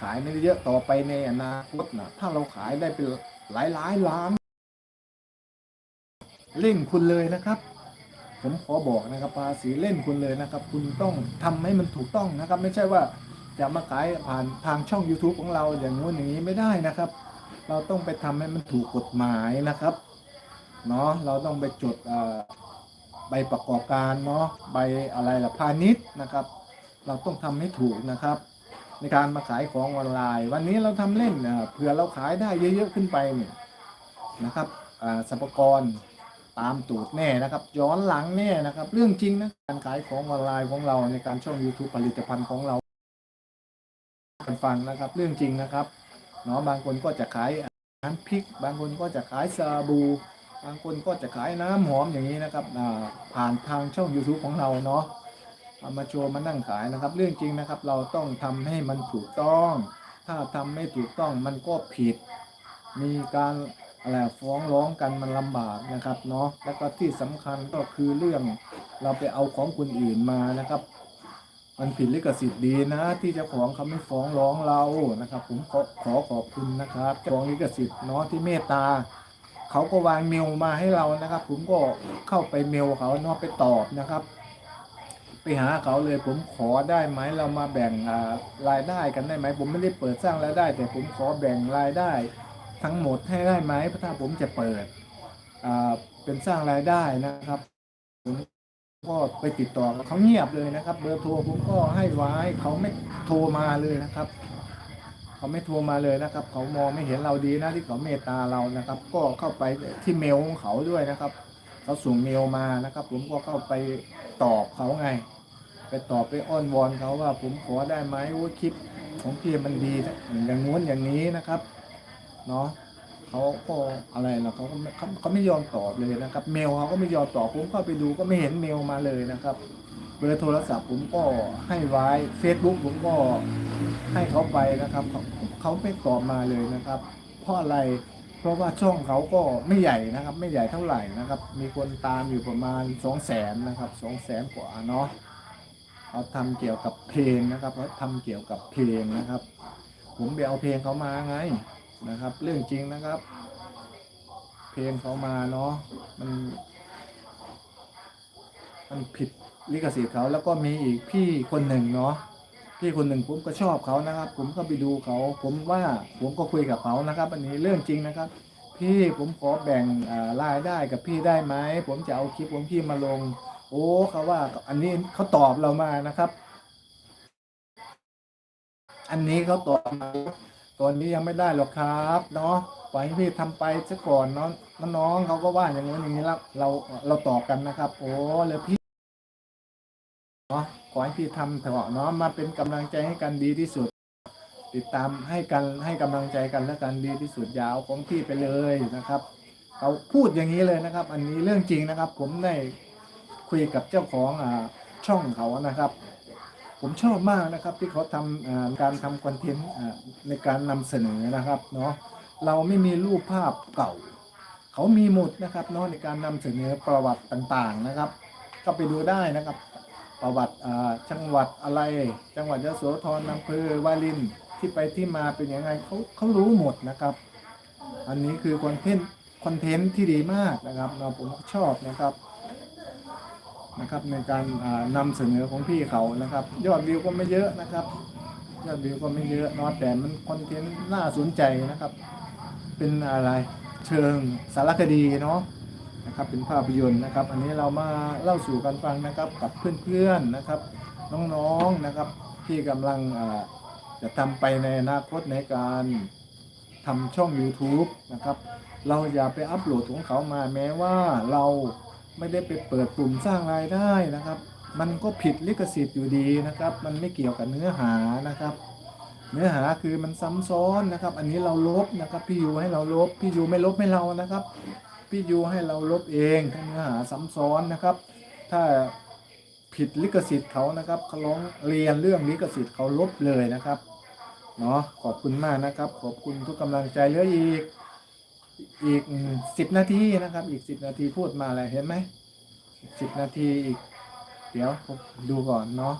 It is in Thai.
ขายไม่ได้เยอะต่อไปในอนาคตนะถ้าเราขายได้เป็นหลายหลายล้านเล่นคุณเลยนะครับ ผมขอบอกนะครับ ภาษีเล่นคุณเลยนะครับ คุณต้องทำให้มันถูกต้องนะครับ ไม่ใช่ว่าจะมาขายผ่านทางช่อง YouTube ของเราอย่างงู้นอย่างนี้ไม่ได้นะครับ เราต้องไปทำให้มันถูกกฎหมายนะครับเนาะเราต้องไปจดเอ่อใบประกอบการเนาะใบอะไรล่ะพาณิชย์นะครับ เราต้องทำให้ถูกนะครับ ในการมาขายของออนไลน์ วันนี้เราทำเล่นเอ่อเผื่อเราขายได้เยอะๆขึ้นไปเนี่ยนะครับอ่าสรรพากรตามตูดแน่นะครับ ย้อนหลังแน่นะครับ เรื่องจริงนะการขายของออนไลน์ของเราในการช่อง YouTube ผลิตภัณฑ์ของเราฟังนะครับ เรื่องจริงนะครับเนาะบางคนก็จะขายน้ำพริก บางคนก็จะขายซาบู บางคนก็จะขายน้ำหอมอย่างนี้นะครับอ่าผ่านทางช่อง YouTube ของเราเนาะ เอามาโชว์มานั่งขายนะครับ เรื่องจริงนะครับ เราต้องทำให้มันถูกต้อง ถ้าทำไม่ถูกต้องมันก็ผิด มีการอะไรฟ้องร้องกันมันลำบากนะครับเนาะแล้วก็ที่สำคัญก็คือเรื่องเราไปเอาของคนอื่นมานะครับ มันผิดลิขสิทธิ์ดีนะ ที่เจ้าของเขาไม่ฟ้องร้องเรานะครับ ผมขอขอขอบคุณนะครับเจ้าของลิขสิทธิ์เนาะที่เมตตาเขาก็วางเมลมาให้เรานะครับ ผมก็เข้าไปเมลเขาเนาะไปตอบนะครับ ไปหาเขาเลยผมขอได้ไหมเรามาแบ่งรายได้กันได้ไหมผมไม่ได้เปิดสร้างรายได้ แต่ผมขอแบ่งรายได้ ทั้งหมดให้ได้ไหมเพราะถ้าผมจะเปิดเป็นสร้างรายได้นะครับผมก็ไปติดต่อเขาเงียบเลยนะครับ เบอร์โทรผมก็ให้ไว้เขาไม่โทรมาเลยนะครับ เขาไม่โทรมาเลยนะครับ เขามองไม่เห็นเราดีนะที่เขาเมตตาเรานะครับ ก็เข้าไปที่เมลของเขาด้วยนะครับ เขาส่งเมลมานะครับ ผมก็เข้าไปตอบเขาไง ไปตอบไปอ้อนวอนเขาว่า ผมขอได้ไหมว่าคลิปของพี่มันดีนะอย่างงู้นอย่างนี้นะครับเนาะเขาก็อะไรล่ะเขาก็เขาเขาไม่ยอมตอบเลยนะครับ เมลเขาก็ไม่ยอมตอบผมเข้าไปดูก็ไม่เห็นเมลมาเลยนะครับเบอร์โทรศัพท์ผมก็ให้ไว้ Facebook ผมก็ให้เขาไปนะครับเขาไม่ตอบมาเลยนะครับ เพราะอะไร ราะว่าช่องเขาก็ไม่ใหญ่นะครับ ไม่ใหญ่เท่าไหร่นะครับ มีคนตามอยู่ประมาณสองแสนนะครับสองแสนกว่าเนาะเขาทำเกี่ยวกับเพลงนะครับเขาทำเกี่ยวกับเพลงนะครับ ผมไปเอาเพลงเขามาไงนะครับ เรื่องจริงนะครับ เพลงเขามาเนาะมันมันผิดลิขสิทธิ์เขาแล้วก็มีอีกพี่คนหนึ่งเนาะ พี่คนหนึ่งผมก็ชอบเขานะครับ ผมก็ไปดูเขา ผมว่าผมก็คุยกับเขานะครับอันนี้เรื่องจริงนะครับ พี่ผมขอแบ่งรายได้กับพี่ได้ไหมผมจะเอาคลิปของพี่มาลง โอ้เขาว่าอันนี้เขาตอบเรามานะครับ อันนี้เขาตอบมาตอนนี้ยังไม่ได้หรอกครับเนาะปล่อยให้พี่ทำไปซะก่อนเนาะน้องเขาก็ว่าอย่างนี้นอย่างนี้แล้วเราเราตอบกันนะครับ โอ้เลยพี่ เนาะขอให้พี่ทำเถอะเนาะมาเป็นกำลังใจให้กันดีที่สุด ติดตามให้กันให้กำลังใจกันและกันดีที่สุดอยาวของพี่ไปเลยนะครับเขาพูดอย่างนี้เลยนะครับ อันนี้เรื่องจริงนะครับ ผมได้คุยกับเจ้าของอ่าช่องเขานะครับ ผมชอบมากนะครับที่เขาทำอ่าการทำคอนเทนต์ในการนำเสนอนะครับเนาะเราไม่มีรูปภาพเก่า เขามีหมดนะครับเนาะในการนำเสนอประวัติต่างๆนะครับ ก็ไปดูได้นะครับ ประวัติจังหวัดอะไร จังหวัดยโสธรอำเภอวารินที่ไปที่มาเป็นยังไงเขาเขารู้หมดนะครับ อันนี้คือคอนเทนต์คอนเทนต์ที่ดีมากนะครับเราผมชอบนะครับนะครับในการอ่านำเสนอของพี่เขานะครับ ยอดวิวก็ไม่เยอะนะครับ ยอดวิวก็ไม่เยอะนอะแต่มันคอนเทนต์น่าสนใจนะครับ เป็นอะไรเชิงสารคดีเนาะ นะครับเป็นภาพยนตร์นะครับ อันนี้เรามาเล่าสู่กันฟังนะครับกับเพื่อนๆนะครับ น้องๆนะครับที่กำลังจะทำไปในอนาคตในการทำช่อง YouTube นะครับ เราอย่าไปอัปโหลดของเขามาแม้ว่าเราไม่ได้ไปเปิดปุ่มสร้างรายได้นะครับ มันก็ผิดลิขสิทธิ์อยู่ดีนะครับ มันไม่เกี่ยวกับเนื้อหานะครับ เนื้อหาคือมันซ้ำซ้อนนะครับ อันนี้เราลบนะครับ พี่ยูให้เราลบ พี่ยูไม่ลบให้เรานะครับ พี่ยูให้เราลบเองถ้าเนื้อหาซ้ำซ้อนนะครับ ถ้าผิดลิขสิทธิ์เขานะครับเขาร้องเรียนเรื่องลิขสิทธิ์เขาลบเลยนะครับเนาะขอบคุณมากนะครับ ขอบคุณทุกกำลังใจเหลืออีกอีกสิบนาทีนะครับ อีกสิบนาทีพูดมาอะไรเห็นไหมสิบนาทีอีก เดี๋ยวผมดูก่อนเนาะ